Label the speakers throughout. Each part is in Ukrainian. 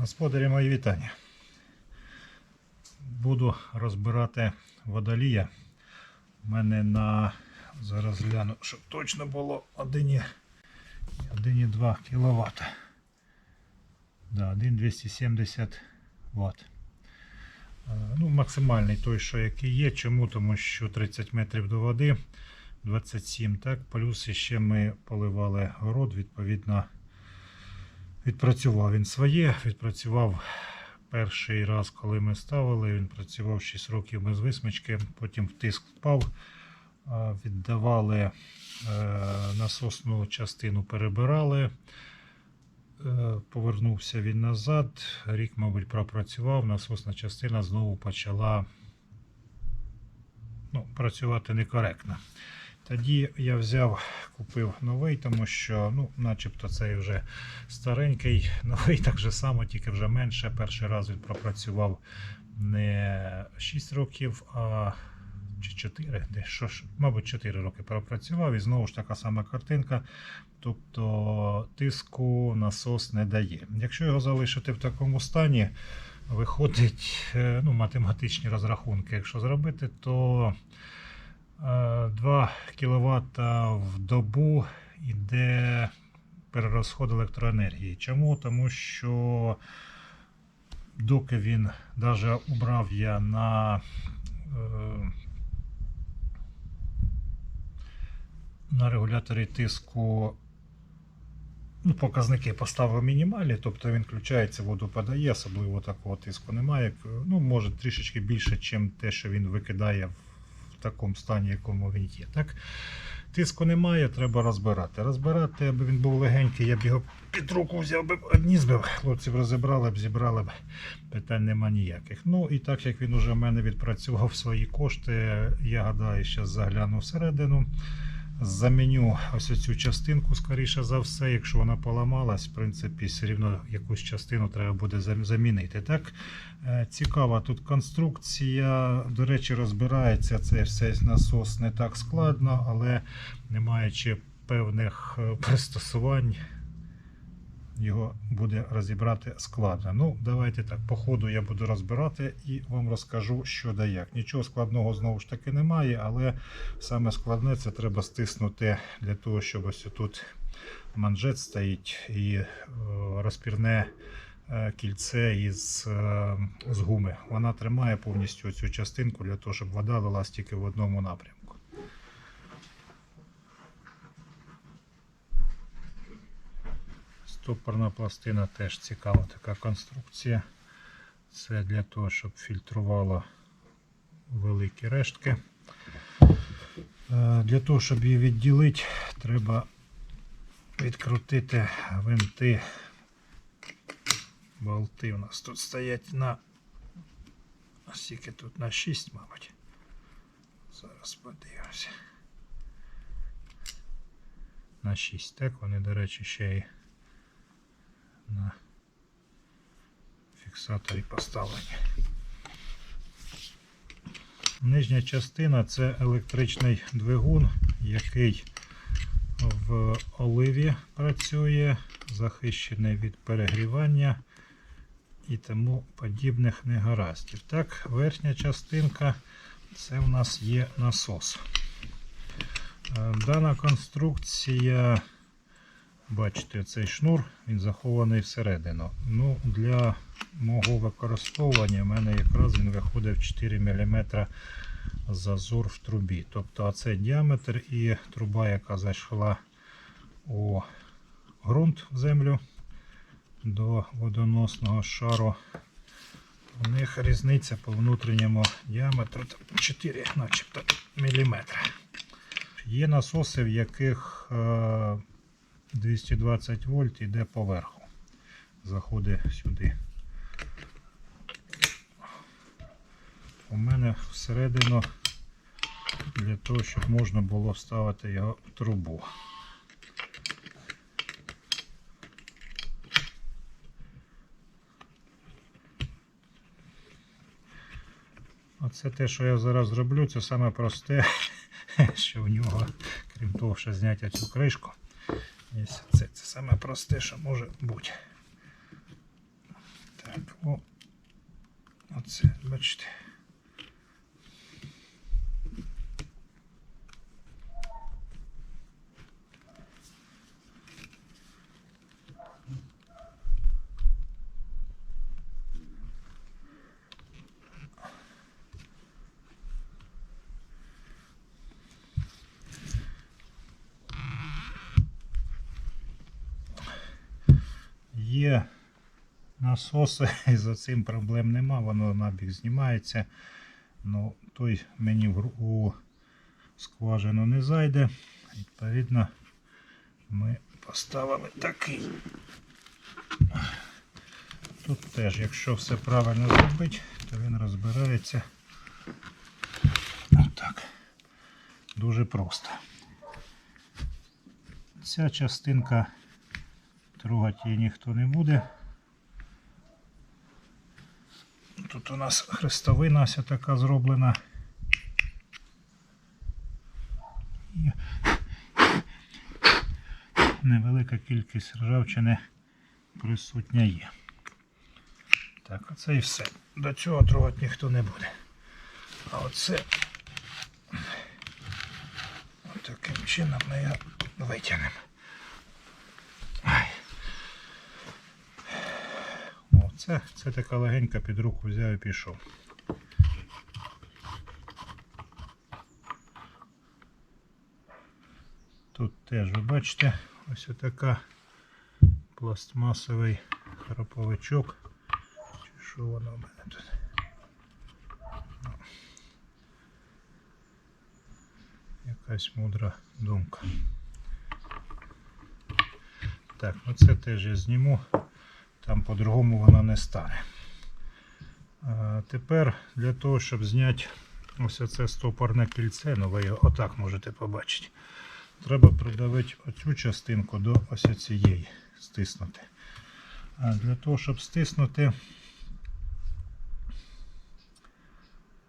Speaker 1: Господарі мої вітання. Буду розбирати водолія. У мене на зараз гляну, щоб точно було 1,2 кВт. Да, 1,270 Вт. Ну, максимальний той, що який є. Чому? Тому що 30 метрів до води, 27, так, плюс ще ми поливали город, відповідно. Відпрацював він своє, відпрацював перший раз, коли ми ставили. Він працював 6 років без висмички, потім тиск впав, віддавали е, насосну частину, перебирали. Е, Повернувся він назад. Рік, мабуть, пропрацював. Насосна частина знову почала ну, працювати некоректно. Тоді я взяв, купив новий, тому що, ну, начебто цей вже старенький, новий так же само, тільки вже менше. Перший раз він пропрацював не 6 років, а чи 4, де, що мабуть, 4 роки пропрацював і знову ж така сама картинка. Тобто тиску насос не дає. Якщо його залишити в такому стані, виходить е, ну, математичні розрахунки. Якщо зробити, то 2 кВт в добу йде перерозход електроенергії. Чому? Тому що доки він навіть убрав я на е, на регуляторі тиску ну, показники поставив мінімальні, тобто він включається, воду подає, особливо такого тиску немає. Ну, може трішечки більше, ніж те, що він викидає в в такому стані, якому він є. Так? Тиску немає, треба розбирати. Розбирати, аби він був легенький, я б його під руку взяв би одні збив, хлопців розібрали б, зібрали б, питань нема ніяких. Ну і так як він уже в мене відпрацював свої кошти, я гадаю, зараз загляну всередину. Заміню ось цю частинку, скоріше за все, якщо вона поламалась, в принципі, все рівно якусь частину треба буде замінити. Так, Е, цікава тут конструкція. До речі, розбирається це все насос не так складно, але не маючи певних е, пристосувань, його буде розібрати складно. Ну, давайте так, по ходу я буду розбирати і вам розкажу, що да як. Нічого складного знову ж таки немає, але саме складне це треба стиснути для того, щоб ось тут манжет стоїть і е, розпірне е, кільце із е, з гуми. Вона тримає повністю цю частинку для того, щоб вода лилась тільки в одному напрямку. Стопорна пластина теж цікава така конструкція. Це для того, щоб фільтрувало великі рештки. Е, Для того, щоб її відділити, треба відкрутити винти. Болти у нас тут стоять на скільки тут на 6, мабуть. Зараз подивимося. На 6, так, вони, до речі, ще й на фіксаторі поставлені. Нижня частина це електричний двигун, який в оливі працює, захищений від перегрівання і тому подібних негараздів. Так, верхня частинка це в нас є насос. Е, Дана конструкція, бачите, цей шнур, він захований всередину. Ну, Для мого використовування в мене якраз він виходить 4 мм зазор в трубі. Тобто це діаметр і труба, яка зайшла у ґрунт в землю до водоносного шару. У них різниця по внутрішньому діаметру 4 начебто міліметри. Є насоси, в яких е, 220 вольт йде поверху. Заходить сюди. У мене всередину для того, щоб можна було вставити його в трубу. Оце те, що я зараз зроблю, це саме просте, що в нього, крім того, що зняти цю кришку. Є це, це саме просте, що може бути. Так, о. Оце, бачите. Є насоси, і за цим проблем нема, воно набіг знімається. Ну, той мені в у скважину не зайде. Відповідно, ми поставили такий. Тут теж, якщо все правильно зробити, то він розбирається. Отак. Дуже просто. Ця частинка трогати її ніхто не буде. Тут у нас хрестовина ось така зроблена. Невелика кількість ржавчини присутня є. Так, оце і все. До цього трогати ніхто не буде. А оце таким чином ми його витягнемо. О, це, така легенька під руку взяв і пішов. Тут теж ви бачите, ось така пластмасовий храповичок. Чи що воно в мене тут? Ну. Якась мудра думка. Так, ну це теж я зніму там по-другому воно не стане. А, тепер для того, щоб зняти ось це стопорне кільце, ну ви його отак можете побачити, треба придавити оцю частинку до ось цієї стиснути. А для того, щоб стиснути,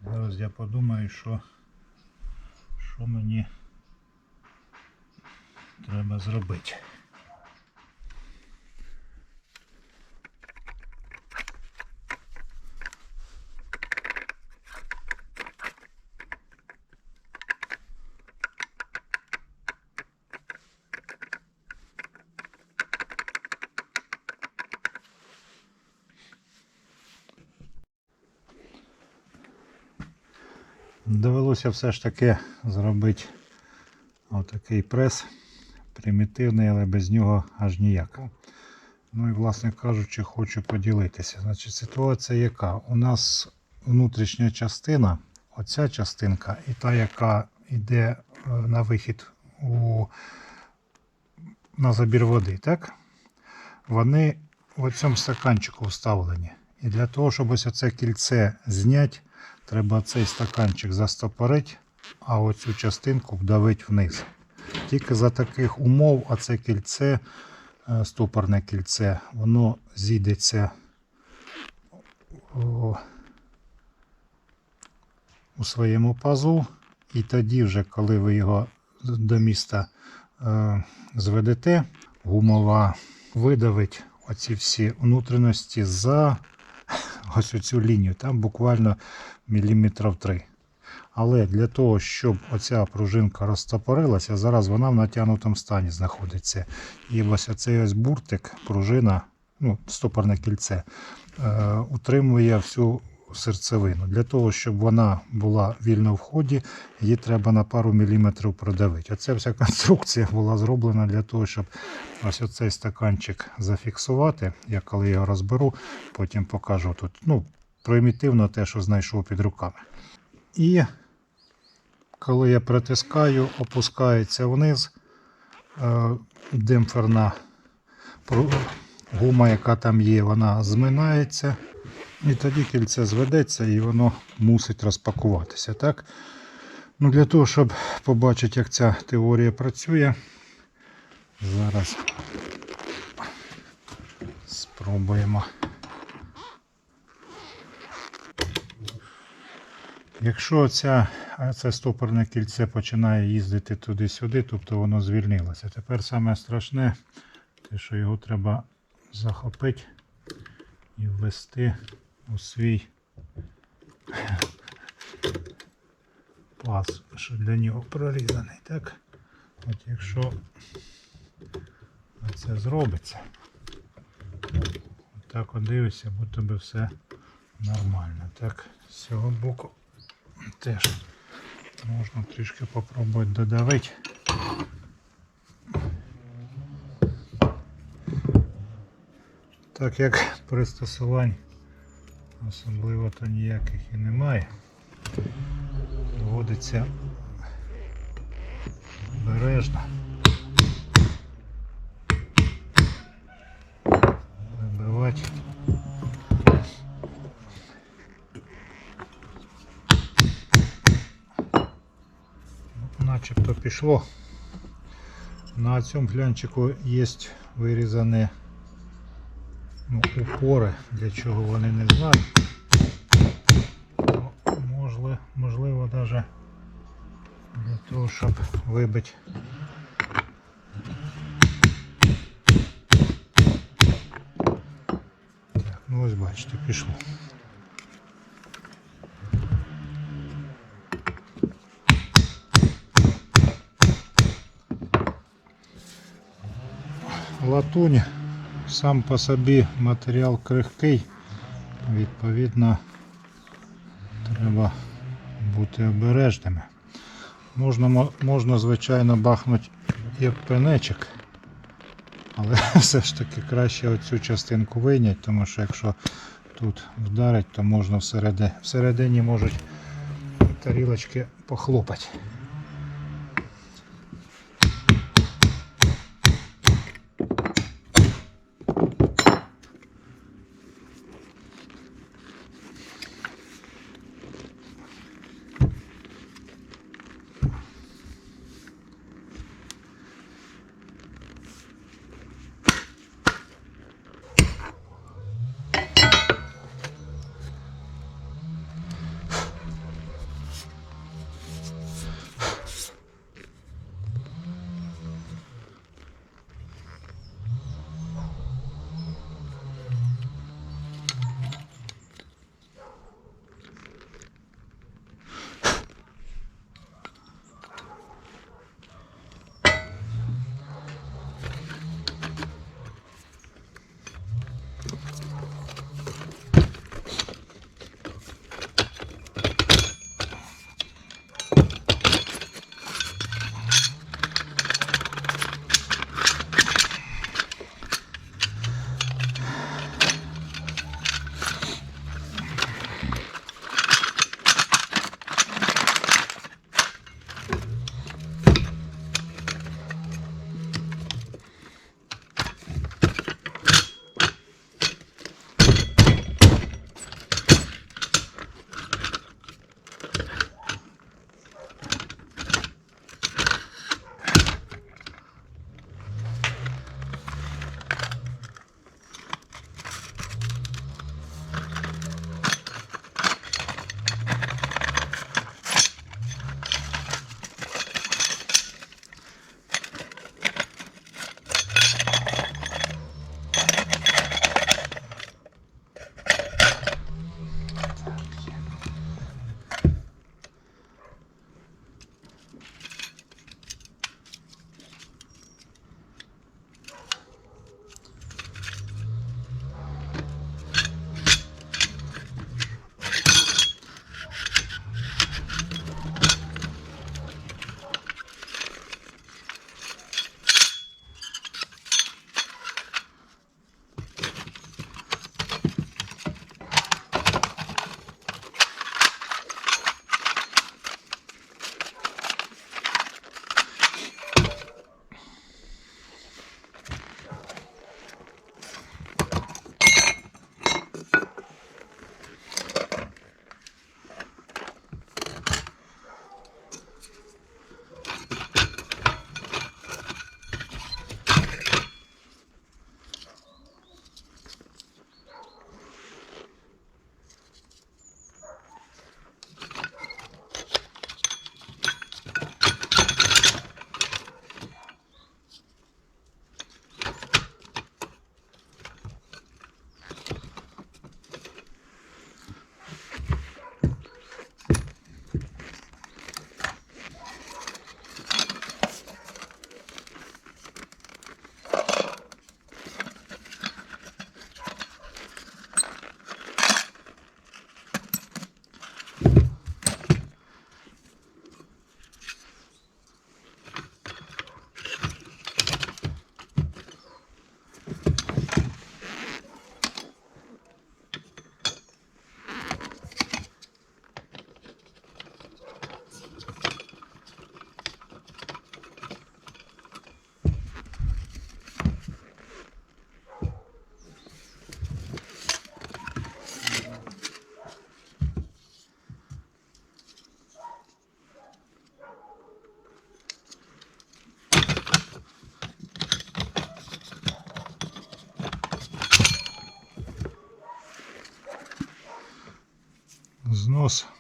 Speaker 1: зараз я подумаю, що, що мені треба зробити. Довелося все ж таки зробити отакий прес. Примітивний, але без нього аж ніяк. Ну і, власне кажучи, хочу поділитися. Значить, ситуація яка? У нас внутрішня частина, оця частинка, і та, яка йде е, на вихід у, на забір води, так? Вони в цьому стаканчику вставлені. І для того, щоб ось це кільце зняти, треба цей стаканчик застопорити, а оцю частинку вдавити вниз. Тільки за таких умов, а це кільце, е, стопорне кільце, воно зійдеться у своєму пазу. І тоді, вже, коли ви його до міста е, зведете, гумова видавить оці всі внутрішності за ось цю лінію. Там буквально міліметрів 3. Але для того, щоб оця пружинка розтопорилася, зараз вона в натягнутому стані знаходиться. І ось оцей ось буртик, пружина, ну, стопорне кільце, е, утримує всю серцевину. Для того, щоб вона була вільно в ході, її треба на пару міліметрів продавити. Оця вся конструкція була зроблена для того, щоб ось оцей стаканчик зафіксувати. Я коли його розберу, потім покажу тут. Ну, примітивно те, що знайшов під руками. І коли я притискаю, опускається вниз е, демпферна гума, яка там є, вона зминається. І тоді кільце зведеться і воно мусить розпакуватися. Так? Ну, для того, щоб побачити, як ця теорія працює, зараз спробуємо. Якщо ця, це стопорне кільце починає їздити туди-сюди, тобто воно звільнилося. Тепер саме страшне, те, що його треба захопити і ввести у свій паз, що для нього прорізаний. Так? От якщо це зробиться, так дивишся, будто би все нормально. Так, з цього боку теж можна трішки попробувати додавити. Так як пристосувань особливо то ніяких і немає, доводиться обережно. Вибивати. Ну, Начебто пішло. На цьому глянчику є вирізані ну, упори, для чого вони не знаю. Ну, Можливо, можливо даже для того, щоб вибити. Так, ну ось бачите, пішло. Латунь сам по собі матеріал крихкий, відповідно треба бути обережними. Можна, можна звичайно, бахнути як пенечок, але все ж таки краще оцю частинку вийняти, тому що якщо тут вдарить, то можна всередині, всередині можуть тарілочки похлопати.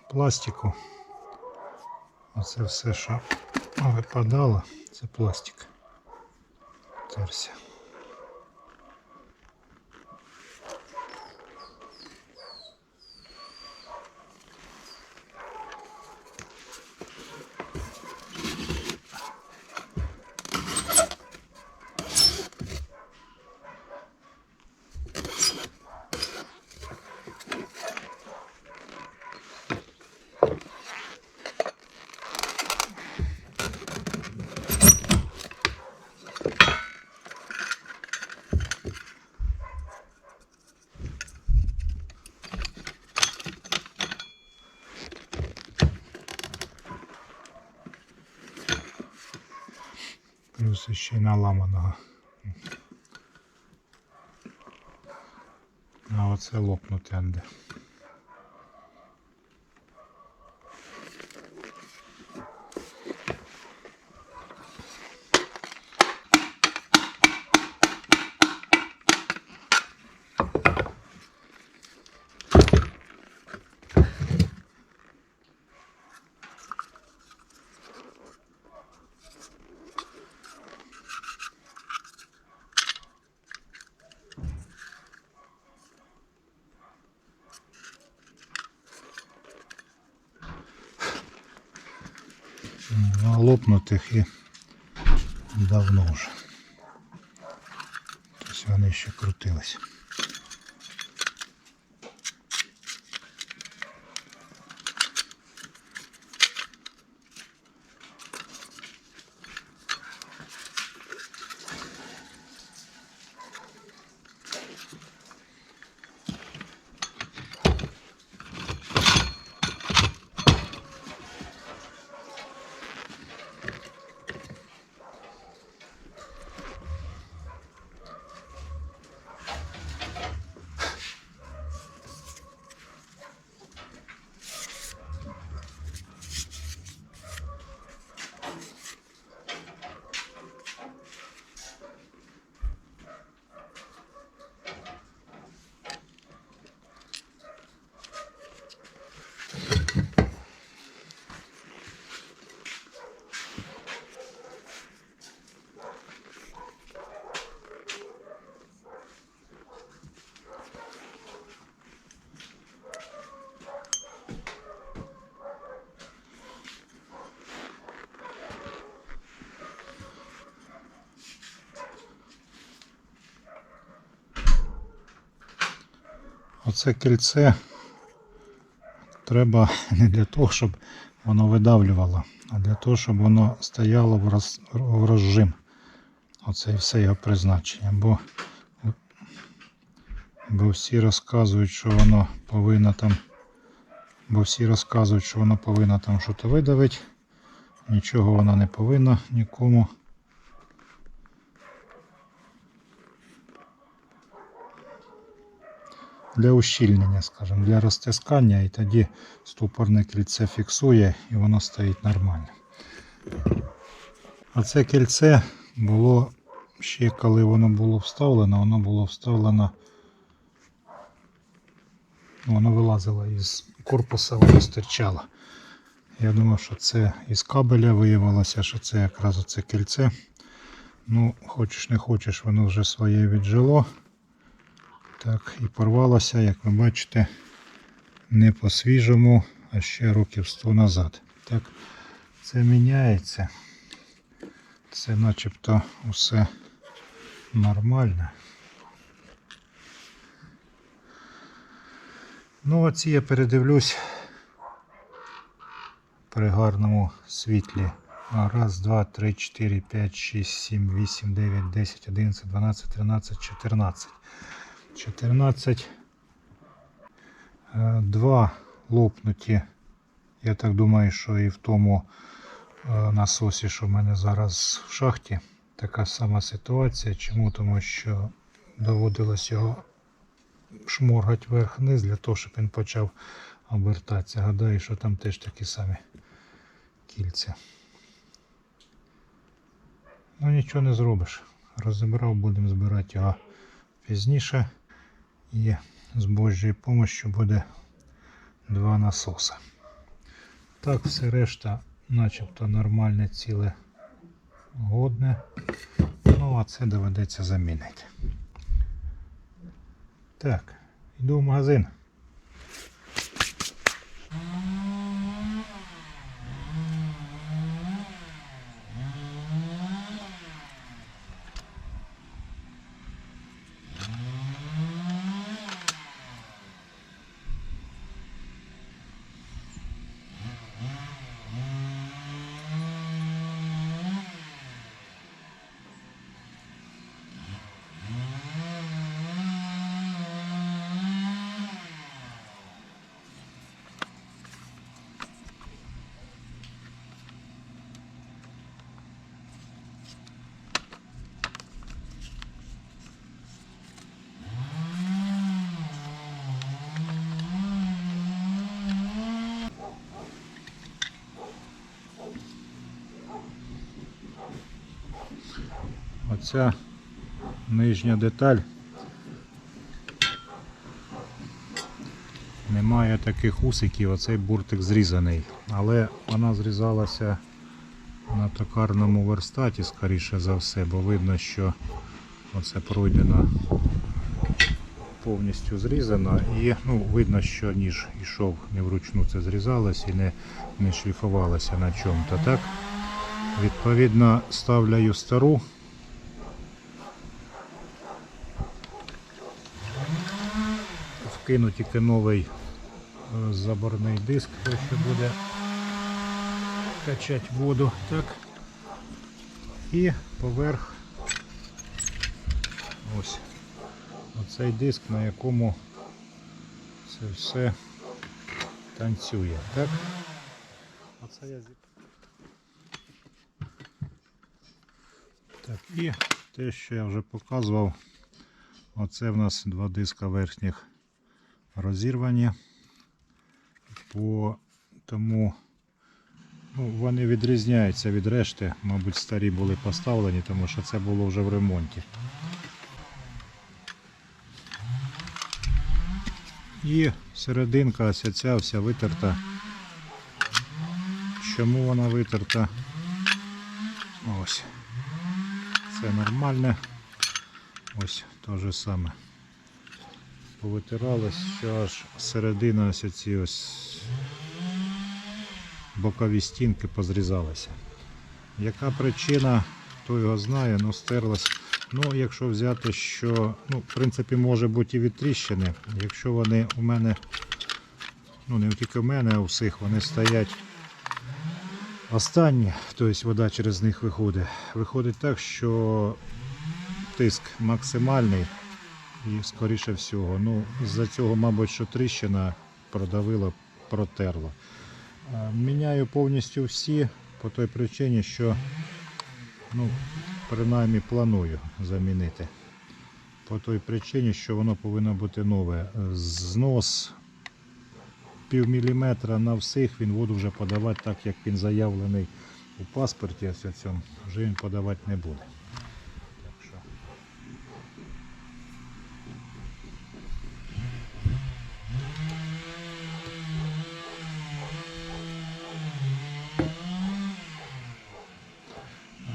Speaker 1: Пластику. Оце все, що випадало, це пластик. Терся. Плюс ще й наламаного. А оце лопнути анде. Лопнутих і давно вже. Тобто вони ще крутились. Оце кільце треба не для того, щоб воно видавлювало, а для того, щоб воно стояло в, роз, в розжим. Оце і все його призначення. Бо, бо всі розказують, що воно повинно там. Бо всі розказують, що воно повинно там щось видавити. Нічого воно не повинно нікому. Для ущільнення, скажімо, для розтискання, і тоді ступорне кільце фіксує і воно стоїть нормально. А це кільце було ще коли воно було вставлено, воно було вставлено, воно вилазило із корпуса, воно стирчало. Я думав, що це із кабеля виявилося, що це якраз оце кільце. Ну, хочеш не хочеш, воно вже своє віджило. Так, і порвалося, як ви бачите, не по-свіжому, а ще років 100 назад. Так, це міняється. Це начебто усе нормально. Ну, оці я передивлюсь при гарному світлі. Раз, два, три, чотири, п'ять, шість, сім, вісім, дев'ять, десять, одинадцять, дванадцять, тринадцять, чотирнадцять. 14. Е, Два лопнуті. Я так думаю, що і в тому е, насосі, що в мене зараз в шахті, така сама ситуація. Чому? Тому що доводилось його шморгати вверх-вниз для того, щоб він почав обертатися. Гадаю, що там теж такі самі кільця. Ну нічого не зробиш. Розібрав, будемо збирати його пізніше. І з Божою допомогою буде два насоси. Так, все решта начебто нормальне ціле годне. Ну, а це доведеться замінити. Так, йду в магазин. Оця нижня деталь немає таких усиків, оцей буртик зрізаний, але вона зрізалася на токарному верстаті, скоріше за все, бо видно, що оце пройдено повністю зрізано і ну, видно, що ніж йшов не вручну це зрізалось і не, не шліфувалося на чому-то. Так? Відповідно, ставляю стару. Вкину тільки новий е, заборний диск, що буде качати воду. Так. І поверх ось оцей диск, на якому це все танцює. Так? Оце я Так, і те, що я вже показував, оце в нас два диска верхніх розірвані. По тому ну, вони відрізняються від решти, мабуть, старі були поставлені, тому що це було вже в ремонті. І серединка ось ця вся витерта. Чому вона витерта? Ось. Це нормальне. Ось те же саме. Повитиралось, що аж середина ось ці ось бокові стінки позрізалися. Яка причина, хто його знає, ну стерлась. Ну, якщо взяти, що, ну, в принципі, може бути і від тріщини. Якщо вони у мене, ну не тільки в мене, а у всіх вони стоять останні, тобто вода через них виходить. Виходить так, що тиск максимальний і скоріше всього. Ну, з-за цього, мабуть, що тріщина продавила, протерла. Е, Міняю повністю всі по той причині, що ну, принаймні планую замінити. По той причині, що воно повинно бути нове. Е, Знос пів міліметра на всіх він воду вже подавати так, як він заявлений у паспорті, ось цьому, вже він подавати не буде. Так що.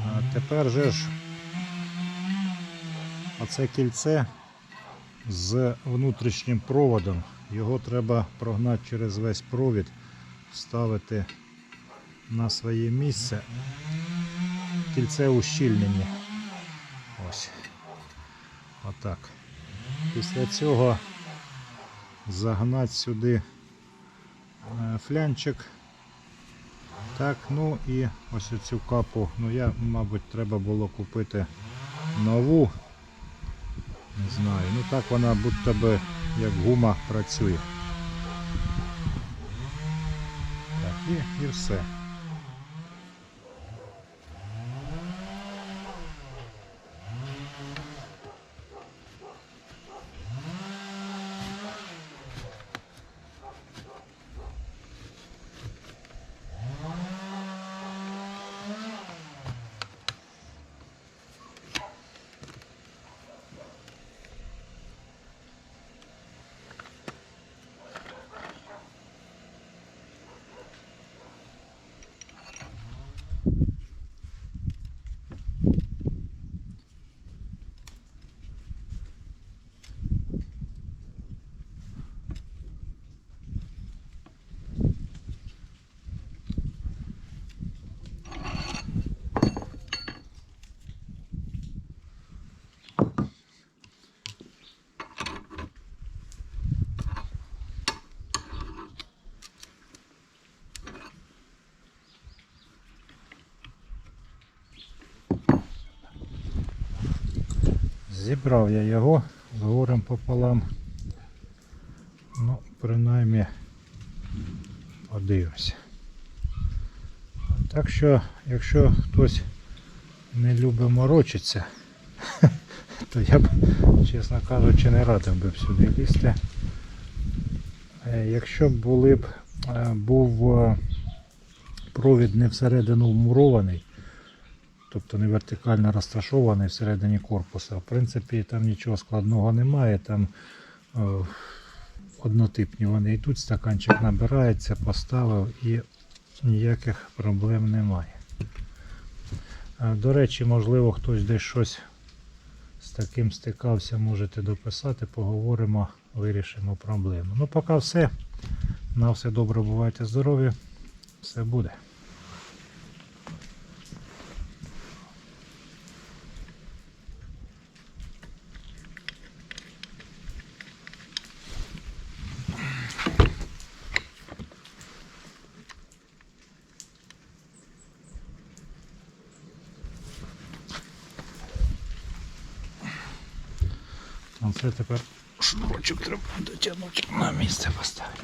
Speaker 1: А тепер же ж оце кільце з внутрішнім проводом. Його треба прогнати через весь провід, вставити на своє місце. Кільце ущільнені. Ось. Отак. Після цього загнати сюди е, флянчик. Так, ну і ось цю капу, ну я, мабуть, треба було купити нову. Не знаю. Ну так вона будто би як гума працює. Так, і, і все. Зібрав я його з горем пополам. Ну, принаймні, подивимося. Так що, якщо хтось не любить морочитися, то я б, чесно кажучи, не радив би сюди лізти. Е, Якщо б були б, е, був е, провід не всередину вмурований, тобто не вертикально розташований всередині корпуса, в принципі, там нічого складного немає. Там е, однотипні вони йдуть, стаканчик набирається, поставив і ніяких проблем немає. Е, До речі, можливо, хтось десь щось з таким стикався, можете дописати, поговоримо, вирішимо проблему. Ну, поки все. На все добре, бувайте здорові. Все буде. Оце тепер шнурочок треба дотягнути на місце поставити.